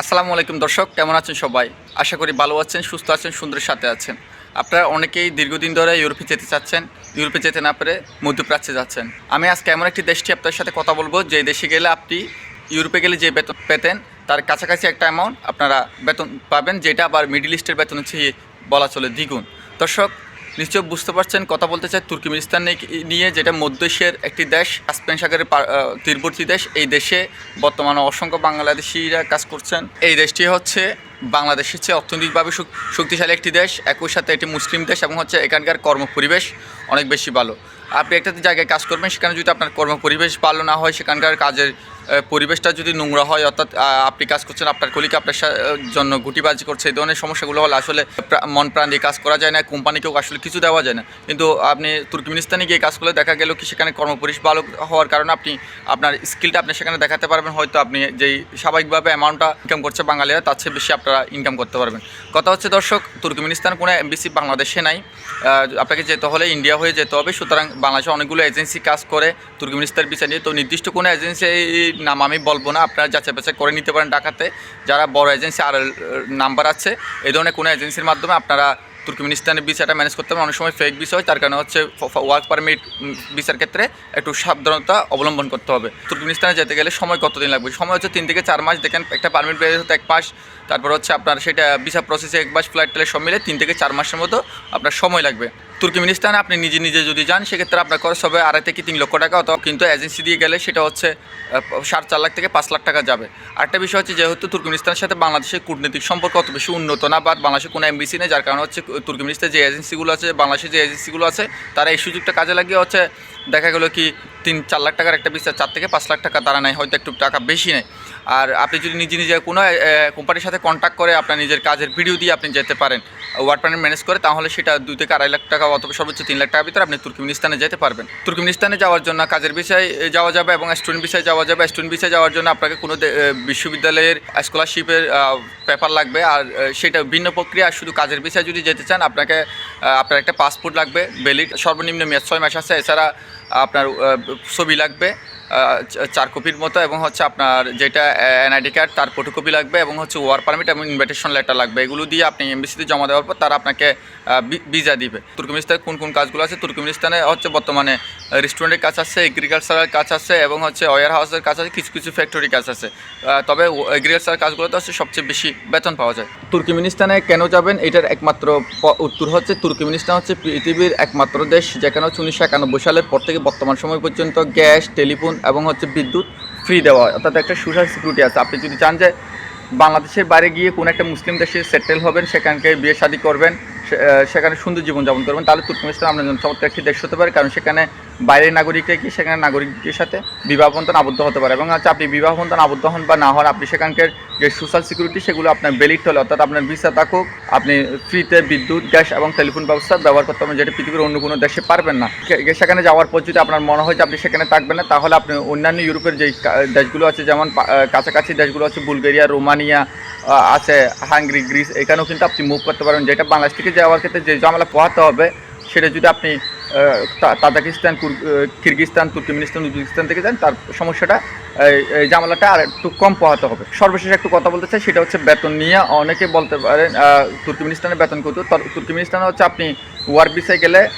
আসসালামু আলাইকুম দর্শক, কেমন আছেন সবাই? আশা করি ভালো আছেন, সুস্থ আছেন, সুন্দরের সাথে আছেন। আপনারা অনেকেই দীর্ঘদিন ধরে ইউরোপে যেতে চাচ্ছেন, ইউরোপে যেতে না পেরে মধ্যপ্রাচ্যে যাচ্ছেন। আমি আজকে এমন একটি দেশটি আপনার সাথে কথা বলব, যে দেশে গেলে আপনি ইউরোপে গেলে যে বেতন পেতেন, তার কাছাকাছি একটা অ্যামাউন্ট আপনারা বেতন পাবেন, যেটা আবার মিডিল ইস্টের বেতন হচ্ছে বলা চলে দ্বিগুণ। দর্শক নিশ্চয় বুঝতে পারছেন, কথা বলতে চাই তুর্কমেনিস্তান নি- নিয়ে, যেটা মধ্য এশিয়ার একটি দেশ কাস্পিয়ান সাগরের তীরবর্তী দেশ। এই দেশে বর্তমানে অসংখ্য বাংলাদেশিরা কাজ করছেন। এই দেশটি হচ্ছে বাংলাদেশের চেয়ে অর্থনৈতিকভাবে শক্তিশালী একটি দেশ, একই সাথে এটি মুসলিম দেশ এবং হচ্ছে এখানকার কর্মপরিবেশ অনেক বেশি ভালো। আপনি একটা জায়গায় কাজ করবেন, সেখানে যদি আপনার কর্মপরিবেশ ভালো না হয়, সেখানকার কাজের পরিবেশটা যদি নোংরা হয়, অর্থাৎ আপনি কাজ করছেন, আপনার কলিক আপনার জন্য গুটিবাজি করছে, এই ধরনের সমস্যাগুলো হলে আসলে মন প্রাণ দিয়ে কাজ করা যায় না, কোম্পানিকেও আসলে কিছু দেওয়া যায় না। কিন্তু আপনি তুর্কমেনিস্তানে গিয়ে কাজ করলে দেখা গেল কি সেখানে কর্মপরিবেশ ভালো হওয়ার কারণে আপনি আপনার স্কিলটা আপনি সেখানে দেখাতে পারবেন, হয়তো আপনি যেই স্বাভাবিকভাবে অ্যামাউন্টটা ইনকাম করছে বাঙালিরা, তার চেয়ে বেশি আপনারা ইনকাম করতে পারবেন। কথা হচ্ছে দর্শক, তুর্কমেনিস্তান কোনো এমবিসি বাংলাদেশে নাই। আপনাকে যেতে হলে ইন্ডিয়া হয়ে যেতে হবে, সুতরাং বাংলাদেশে অনেকগুলো এজেন্সি কাজ করে তুর্কমেনিস্তান বিচার নিয়ে। তো নির্দিষ্ট কোনো এজেন্সির নাম আমি বলব না, আপনারা যাচাই বাছাই করে নিতে পারেন ঢাকাতে। যারা বড় এজেন্সি আর নাম্বার আছে, এই ধরনের কোনো এজেন্সির মাধ্যমে আপনারা তুর্কমেনিস্তানের ভিসাটা ম্যানেজ করতে পারেন। অনেক সময় ফেক ভিসা হয়, তার কারণে হচ্ছে ওয়ার্ক পারমিট ভিসার ক্ষেত্রে একটু সাবধানতা অবলম্বন করতে হবে। তুর্কমেনিস্তানে যেতে গেলে সময় কতদিন লাগবে? সময় হচ্ছে তিন থেকে চার মাস, দেখেন একটা পারমিট বের হতে এক মাস। তারপর হচ্ছে আপনার সেটা ভিসা প্রসেসে এক মাস ফ্লাইট টেলে সব মিলে তিন থেকে চার মাসের মতো আপনার সময় লাগবে। তুর্কমেনিস্তানে আপনি নিজে নিজে যদি যান, সেক্ষেত্রে আপনার খরচ হবে আড়াই থেকে তিন লক্ষ টাকা অথবা কিন্তু এজেন্সি দিয়ে গেলে সেটা হচ্ছে সাড়ে চার লাখ থেকে পাঁচ লাখ টাকা যাবে। আরেকটা বিষয় হচ্ছে যেহেতু তুর্কমেনিস্তানের সাথে বাংলাদেশের কূটনৈতিক সম্পর্ক অত বেশি উন্নত না বা বাংলাদেশে কোনো এমবিসি নেই, যার কারণে হচ্ছে তুর্কমেনিস্তানের যে এজেন্সিগুলো আছে, বাংলাদেশের যে এজেন্সিগুলো আছে, তারা এই সুযোগটা কাজে লাগিয়ে হচ্ছে দেখা গেলো কি তিন চার লাখ টাকার একটা বিচার, চার থেকে পাঁচ লাখ টাকা তারা নেয়, হয়তো একটু টাকা বেশি নেয়। আর আপনি যদি নিজে নিজে কোনো কোম্পানির সাথে কন্ট্যাক্ট করে আপনার নিজের কাজের ভিডিও দিয়ে আপনি যেতে পারেন ওয়ার্ড পারমিট ম্যানেজ করে, তাহলে সেটা দুই থেকে আড়াই লাখ টাকা অথবা সর্বোচ্চ তিন লাখ টাকার ভিতরে আপনি তুর্কমেনিস্তানে যেতে পারবেন। তুর্কমেনিস্তানে যাওয়ার জন্য কাজের বিষয়ে যাওয়া যাবে এবং স্টুডেন্ট বিষয়ে যাওয়া যাবে। স্টুডেন্ট বিষয়ে যাওয়ার জন্য আপনাকে কোনো বিশ্ববিদ্যালয়ের স্কলারশিপের পেপার লাগবে। আর সেটা ভিন্ন প্রক্রিয়া, শুধু কাজের বিষয়ে যদি যেতে চান, আপনাকে আপনার একটা পাসপোর্ট লাগবে বেলিট সর্বনিম্ন মেয়াদ ছয় মাস আছে। এছাড়া আপনার ছবি লাগবে। চার কপির মতো এবং হচ্ছে আপনার যেটা এনআইডি কার্ড তার ফটোকপি লাগবে এবং হচ্ছে ওয়ার পারমিট এবং ইনভিটেশন লেটার লাগবে। এগুলো দিয়ে আপনি এমবিসিতে জমা দেওয়ার পর তারা আপনাকে ভিসা দিবে। তুর্কমেনিস্তানে কোন কোন কাজগুলো আছে? তুর্কমেনিস্তানে হচ্ছে বর্তমানে রেস্টুরেন্টের কাজ আছে এগ্রিকালচারাল কাজ আছে এবং হচ্ছে ওয়ার হাউসের কাজ আছে, কিছু কিছু ফ্যাক্টরি কাজ আছে। তবে এগ্রিকালচার কাজগুলোতে হচ্ছে সবচেয়ে বেশি বেতন পাওয়া যায়। তুর্কমেনিস্তানে কেন যাবেন? এটার একমাত্র উত্তর হচ্ছে তুর্কমেনিস্তান হচ্ছে পৃথিবীর একমাত্র দেশ, যেখানে হচ্ছে উনিশশো একানব্বই সালের পর থেকে বর্তমান সময় পর্যন্ত গ্যাস, টেলিফোন এবং হচ্ছে বিদ্যুৎ ফ্রি দেওয়া হয়। অর্থাৎ একটা সোশ্যাল সিকিউরিটি আছে। আপনি যদি চান যে বাংলাদেশের বাইরে গিয়ে কোনো একটা মুসলিম দেশে সেটেল হবেন সেখানকে বিয়ে শাদী করবেন সেখানে সুন্দর জীবনযাপন করবেন। তাহলে তুর্কমেনিস্তান আপনার জন্য চমৎকার একটি দেশ হতে পারে, কারণ সেখানে বাইরের নাগরিকরা কি? সেখানে নাগরিকদের সাথে বিবাহ বন্ধন আবদ্ধ হতে পারে। এবং হচ্ছে আপনি বিবাহ বন্ধন আবদ্ধ হন বা না হন, আপনি সেখানকার যে সোশ্যাল সিকিউরিটি সেগুলো আপনার বেলিট হলে অর্থাৎ আপনার ভিসা থাকুক, আপনি ফ্রিতে বিদ্যুৎ গ্যাস এবং টেলিফোন ব্যবস্থা ব্যবহার করতে পারবেন, যেটা পৃথিবীর অন্য কোনো দেশে পারবেন না। সেখানে যাওয়ার পর যদি আপনার মনে হয় যে আপনি সেখানে থাকবেন না, তাহলে আপনি অন্যান্য ইউরোপের যে দেশগুলো আছে, যেমন কাছাকাছি দেশগুলো আছে, বুলগেরিয়া, রোমানিয়া আছে হাঙ্গরি গ্রিস এখানেও কিন্তু আপনি মুভ করতে পারবেন। যেটা বাংলাদেশ থেকে যাওয়ার ক্ষেত্রে যে ঝামেলা পোহাতে হবে সেটা যদি আপনি তাজাকিস্তান কিরগিস্তান তুর্কমেনিস্তান উজবেকিস্তান থেকে যান তার সমস্যাটা এই এই আর একটু কম পোহাতে হবে। সর্বশেষ একটু কথা বলতে চাই সেটা হচ্ছে বেতন নিয়ে অনেকে বলতে পারেন আহ, বেতন কত? তর- তুর্কমেনিস্তানে হচ্ছে আপনি ওয়ার্ক ভিসায় গেলে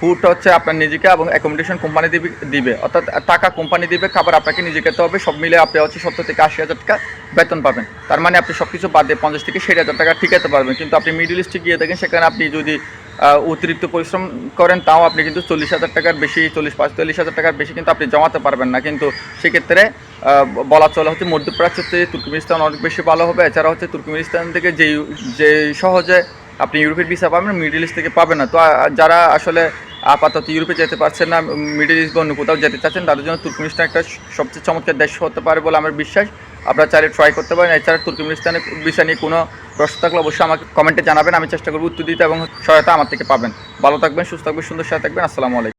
ফুড হচ্ছে আপনার নিজেকে এবং অ্যাকোমোডেশন কোম্পানি দিবে দিবে। অর্থাৎ টাকা কোম্পানি দিবে খাবার আপনাকে নিজে খেতে হবে সব মিলে আপনি হচ্ছে সত্তর থেকে আশি হাজার টাকা বেতন পাবেন। তার মানে আপনি সব কিছু বাদ দিয়ে পঞ্চাশ থেকে ষাট হাজার টাকা ঠিকাতে পারবেন। কিন্তু আপনি মিডিল ইস্টে গিয়ে দেখেন সেখানে আপনি যদি অতিরিক্ত পরিশ্রম করেন, তাও আপনি কিন্তু চল্লিশ হাজার টাকার বেশি, চল্লিশ পঁয়তাল্লিশ হাজার টাকার বেশি কিন্তু আপনি জমাতে পারবেন না। কিন্তু সেক্ষেত্রে বলা চলে হচ্ছে মধ্যপ্রাচ্যের থেকে তুর্কমিনিস্তান অনেক বেশি ভালো হবে। এছাড়া হচ্ছে তুর্কমিনিস্তান থেকে যেই যে সহজে আপনি ইউরোপের ভিসা পাবেন, মিডল ইস্ট থেকে পাবেন না। তো যারা আসলে আপাতত ইউরোপে যেতে পারছেন না, মিডিল ইস্ট বা অন্য কোথাও যেতে চাচ্ছেন, তাদের জন্য তুর্কমিনিস্তান একটা সবচেয়ে চমৎকার দেশ হতে পারে বলে আমার বিশ্বাস। আপনারা চাইলে ট্রাই করতে পারেন। এছাড়া তুর্কমিনিস্তানের বিষয় নিয়ে কোনো প্রশ্ন থাকলে অবশ্যই আমাকে কমেন্টে জানাবেন। আমি চেষ্টা করব উত্তর দিতে এবং সহায়তা আমার থেকে পাবেন। ভালো থাকবেন, সুস্থ থাকবেন, সুন্দর সহায় থাকবেন। আসসালামু আলাইকুম।